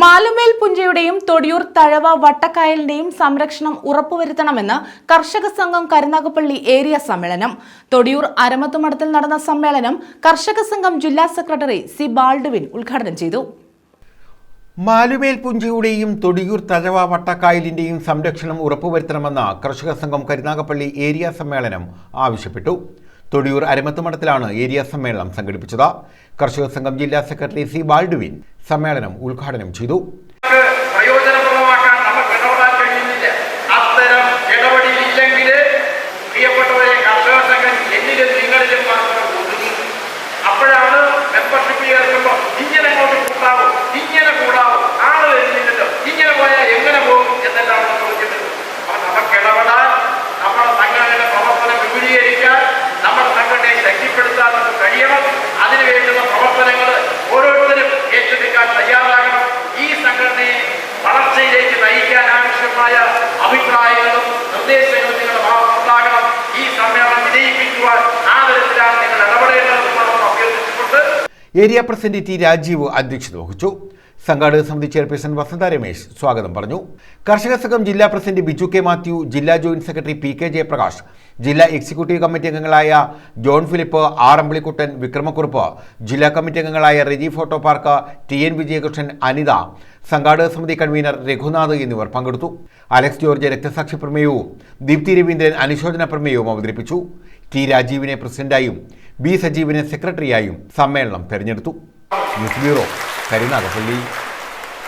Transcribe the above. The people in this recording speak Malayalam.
മാലുമേൽ പുഞ്ചയുടെയും തൊടിയൂർ തഴവ വട്ടക്കായലിന്റെയും സംരക്ഷണം ഉറപ്പുവരുത്തണമെന്ന് കർഷക സംഘം കരുനാഗപ്പള്ളി ഏരിയ സമ്മേളനം. തൊടിയൂർ അരമത്തുമഠത്തിൽ നടന്ന സമ്മേളനം കർഷക സംഘം ജില്ലാ സെക്രട്ടറി സി ബാൾഡുവിൻ ഉദ്ഘാടനം ചെയ്തു. മാലുമേൽ പുഞ്ചയുടെയും തൊടിയൂർ തഴവ വട്ടക്കായലിന്റെയും സംരക്ഷണം ഉറപ്പുവരുത്തണമെന്ന് കർഷക സംഘം കരുനാഗപ്പള്ളി ഏരിയ സമ്മേളനം ആവശ്യപ്പെട്ടു. തൊടിയൂർ അരമത്തുമഠത്തിലാണ് ഏരിയ സമ്മേളനം സംഘടിപ്പിച്ചത്. കർഷക സംഘം ജില്ലാ സെക്രട്ടറി സി ബാൾഡുവിൻ സമ്മേളനം ഉദ്ഘാടനം ചെയ്തു. ഏരിയ പ്രസിഡന്റ് ടി രാജീവ് അധ്യക്ഷത വഹിച്ചു. സംഘാടക സമിതി ചെയർപേഴ്സൺ വസന്ത രമേശ് സ്വാഗതം പറഞ്ഞു. കർഷക സംഘം ജില്ലാ പ്രസിഡന്റ് ബിജു കെ മാത്യു ജില്ലാ joint secretary P K Jayaprakash ജില്ലാ എക്സിക്യൂട്ടീവ് കമ്മിറ്റി അംഗങ്ങളായ John Philip R Ambilikuttan Vikramakurup ജില്ലാ കമ്മിറ്റി അംഗങ്ങളായ Reji photo park T N Vijayakrishnan Anitha സംഘാടക സമിതി കൺവീനർ രഘുനാഥ് എന്നിവർ പങ്കെടുത്തു. അലക്സ് ജോർജ് രക്തസാക്ഷി പ്രമേയവും ദീപ്തി രവീന്ദ്രൻ അനുശോചന പ്രമേയവും അവതരിപ്പിച്ചു. ടി രാജീവിനെ പ്രസിഡന്റായും ബി സജീവിനെ സെക്രട്ടറിയായും സമ്മേളനം തെരഞ്ഞെടുത്തു. News bureau Karunagappally.